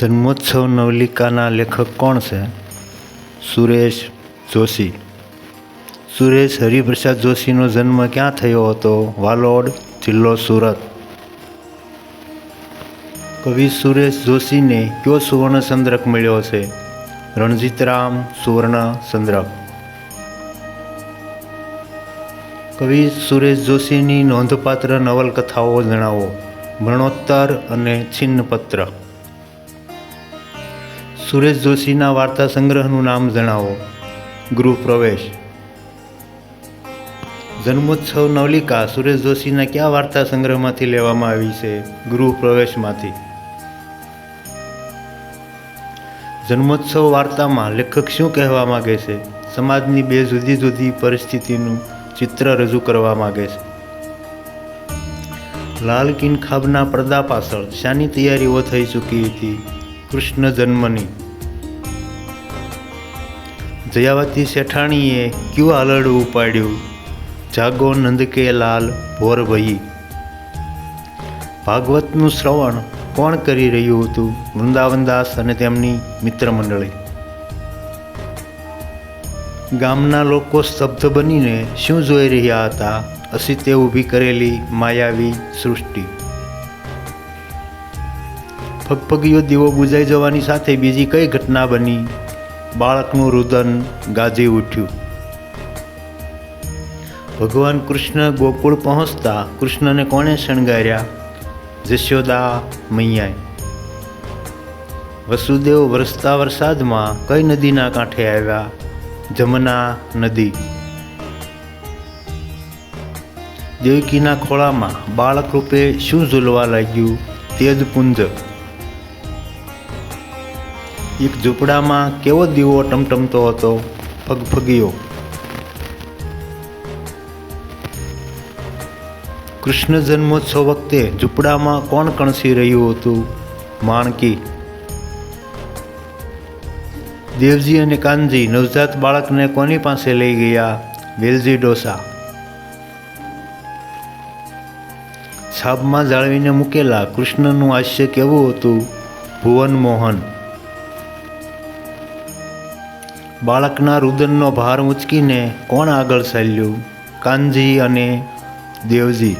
જન્મોત્સવ નવલિકાના લેખક કોણ છે? સુરેશ જોશી. સુરેશ હરિપ્રસાદ જોશીનો જન્મ ક્યાં થયો હતો? વાલોડ જિલ્લો સુરત. કવિ સુરેશ જોશીને કયો સુવર્ણ ચંદ્રક મળ્યો છે? રણજીતરામ સુવર્ણ ચંદ્રક કવિ સુરેશ જોશીની નોંધપાત્ર નવલકથાઓ જણાવો. મરણોત્તર અને છિન્નપત્ર. સુરેશ જોશીના વાર્તા સંગ્રહનું નામ જણાવો. ગૃહ પ્રવેશ. જન્મોત્સવ નવલિકા સુરેશ જોશીના કયા વાર્તા સંગ્રહમાંથી લેવામાં આવી છે? ગૃહ પ્રવેશમાંથી. જન્મોત્સવ વાર્તામાં લેખક શું કહેવા માગે છે? સમાજની બે જુદી જુદી પરિસ્થિતિનું ચિત્ર રજૂ કરવા માગે છે. લાલ કિનખાબના પડદા પાછળ શાની તૈયારીઓ થઈ ચૂકી હતી. કૃષ્ણ જન્મની. જયાવતી શેઠાણીએ ક્યુ આલડું ઉપાડ્યું? જાગો નંદ કે લાલ ભોર ભઈ ભાગવતનું શ્રવણ કોણ કરી રહ્યું હતું? વૃંદાવનદાસ અને તેમની મિત્ર મંડળી. ગામના લોકો સ્તબ્ધ બનીને શું જોઈ રહ્યા હતા? અસિતે ઊભી કરેલી માયાવી સૃષ્ટિ. ફગફગીયો દીવો બુજાઈ જવાની સાથે બીજી કઈ ઘટના બની? બાળકનું રુદન ગાજી ઉઠ્યું. ભગવાન કૃષ્ણ ગોકુળ પહોંચતા કૃષ્ણને કોણે શણગાર્યા? જશોદા મૈયાએ. વસુદેવ વરસતા વરસાદમાં કઈ નદીના કાંઠે આવ્યા? જમના નદી. દેવકીના ખોળામાં બાળક રૂપે શું ઝૂલવા લાગ્યું? તેજ પુંજ. એક ઝૂંપડામાં કેવો દીવો ટમટમતો હતો? ફગફગીયો કૃષ્ણ જન્મોત્સવ વખતે ઝૂંપડામાં કોણ કણસી રહ્યું હતું? માણકી. દેવજી અને કાનજી નવજાત બાળકને કોની પાસે લઈ ગયા? વેલજી ડોસા. છાપમાં જાળવીને મૂકેલા કૃષ્ણનું હાસ્ય કેવું હતું? ભુવન મોહન. બાળકના રુદનનો ભાર ઉંચકીને કોણ આગળ ચાલ્યું? કાનજી અને દેવજી.